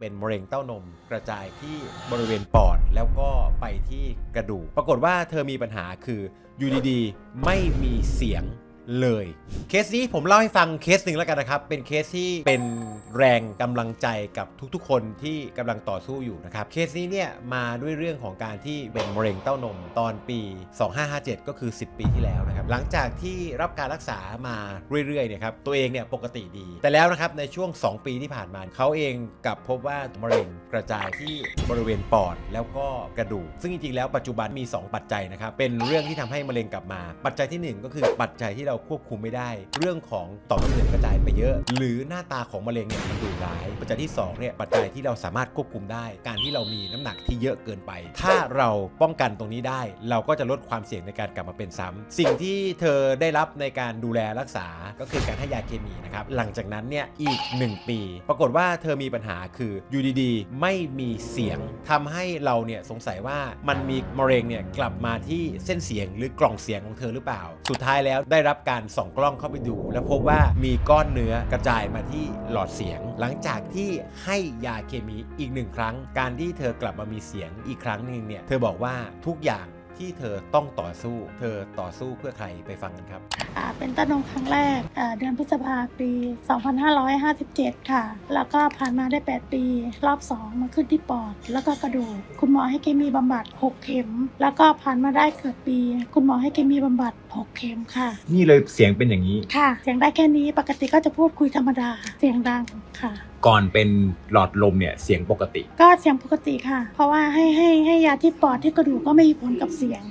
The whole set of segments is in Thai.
เป็นมะเร็งเต้านมกระจายที่บริเวณปอดแล้วก็ไปที่กระดูก ปรากฏว่าเธอมีปัญหาคืออยู่ดีๆ ไม่มีเสียง เลย เคสนี้ผมเล่าให้ฟังเคสหนึ่งแล้วกันนะครับ เป็นเคสที่เป็นแรงกำลังใจกับทุกๆ คนที่กำลังต่อสู้อยู่นะครับ เคสนี้เนี่ยมาด้วยเรื่องของการที่เป็นมะเร็งเต้านมตอนปี 2557 ก็คือ 10 ปีที่แล้วนะครับ หลังจากที่รับการรักษามาเรื่อยๆเนี่ยครับ ตัวเองเนี่ยปกติดี แต่แล้วนะครับในช่วง 2 ปีที่ผ่านมาเขาเองกลับพบว่ามะเร็งกระจายที่บริเวณปอดแล้วก็กระดูก ซึ่งจริงๆแล้วปัจจุบันมี 2 ปัจจัยนะครับ เป็นเรื่องที่ทำให้มะเร็งกลับมา ปัจจัยทีหนึ่1 ก็คือปัจจัยที่เราควบคุมไม่ได้ เรื่องของต่อมน้ำเหลืองกระจายไปเยอะ หรือหน้าตาของมะเร็งเนี่ยมันดุร้าย ปัจจัยที่2เนี่ยปัจจัยที่เราสามารถควบคุมได้ การที่เรามีน้ำหนักที่เยอะเกินไป ถ้าเราป้องกันตรงนี้ได้ เราก็จะลดความเสี่ยงในการกลับมาเป็นซ้ำสิ่งที่เธอได้รับในการดูแลรักษาก็คือการให้ยาเคมีนะครับหลังจากนั้นเนี่ยอีก 1 ปี ปรากฏว่าเธอมีปัญหาคืออยู่ดีๆ ไม่มีเสียงทำให้เราเนี่ยสงสัยว่ามันมีมะเร็งเนี่ยกลับมาที่เส้นเสียงหรือกล่องเสียงของเธอหรือเปล่า สุดท้ายแล้วได้รับการส่องกล้องเข้าไปดู และพบว่ามีก้อนเนื้อกระจายมาที่หลอดเสียง หลังจากที่ให้ยาเคมีอีกหนึ่งครั้ง การที่เธอกลับมามีเสียงอีกครั้งหนึ่งเนี่ยเธอบอกว่าทุกอย่าง ที่เธอต้องต่อสู้ เธอต่อสู้เพื่อใครไปฟังกันครับอ่าเป็นเต้านมครั้งแรกอ่าเดือนพฤษภาปี 2557 ค่ะ แล้วก็ผ่านมาได้ 8 ปี รอบ 2 มาขึ้นที่ปอด แล้วก็กระดูก คุณหมอให้เคมีบำบัด 6 เข็ม แล้วก็ผ่านมาได้เกือบปี คุณหมอให้เคมีบำบัด 6 เข็มค่ะ นี่เลยเสียงเป็นอย่างนี้ ค่ะ เสียงได้แค่นี้ ปกติก็จะพูดคุยธรรมดา เสียงดังค่ะ ก่อนเป็นหลอดลมเนี่ยเสียงปกติ ก็เสียงปกติค่ะ เพราะว่าให้ให้ให้ยาที่ปอดที่กระดูกก็ไม่มีผลกับเสียง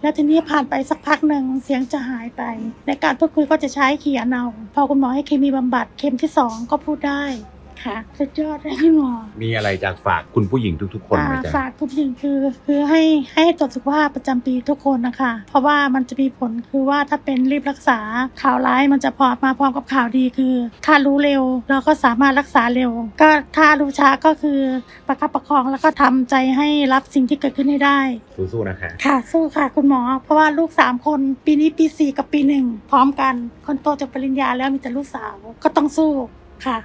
แล้วทีนี้ผ่านไปสักพักหนึ่งเสียงจะหายไป ในการพูดคุยก็จะใช้เขียนเอาพอคุณหมอให้เคมีบำบัดเข็มที่สองก็พูดได้ ค่ะสุดยอดเลยพี่หมอมีอะไรจากฝากคุณผู้หญิงทุก ๆ คนไหมอ่าจ๊ะ ฝากทุกสิ่งคือคือให้ให้ตรวจสุขภาพประจำปีทุกคนนะคะ เพราะว่ามันจะมีผลคือว่าถ้าเป็นรีบรักษาข่าวร้ายมันจะพอมาพร้อมกับข่าวดีคือ ถ้ารู้เร็วเราก็สามารถรักษาเร็ว ก็ถ้ารู้ช้าก็คือประคับประคองแล้วก็ทำใจให้รับสิ่งที่เกิดขึ้นให้ได้ สู้ๆนะคะ ค่ะสู้ค่ะคุณหมอ เพราะว่าลูกสามคนปีนี้ปีสี่กับปีหนึ่งพร้อมกัน คนโตจบปริญญาแล้วมีแต่ลูกสาวก็ต้องสู้ค่ะ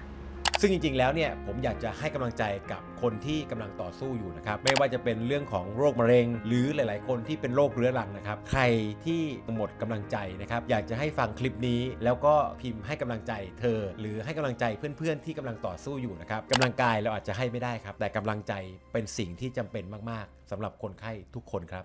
ซึ่งจริงๆ แล้วเนี่ยผมอยากจะให้กำลังใจกับคนที่กำลังต่อสู้อยู่นะครับไม่ว่าจะเป็นเรื่องของโรคมะเร็ง หรือหลาย ๆ คนที่เป็นโรคเรื้อรังนะครับใครที่หมดกำลังใจนะครับอยากจะให้ฟังคลิปนี้ แล้วก็พิมพ์ให้กำลังใจเธอ หรือให้กำลังใจเพื่อนๆ ที่กำลังต่อสู้อยู่นะครับกำลังกายเราอาจจะให้ไม่ได้ครับแต่กำลังใจเป็นสิ่งที่จำเป็นมากๆสำหรับคนไข้ทุกคนครับ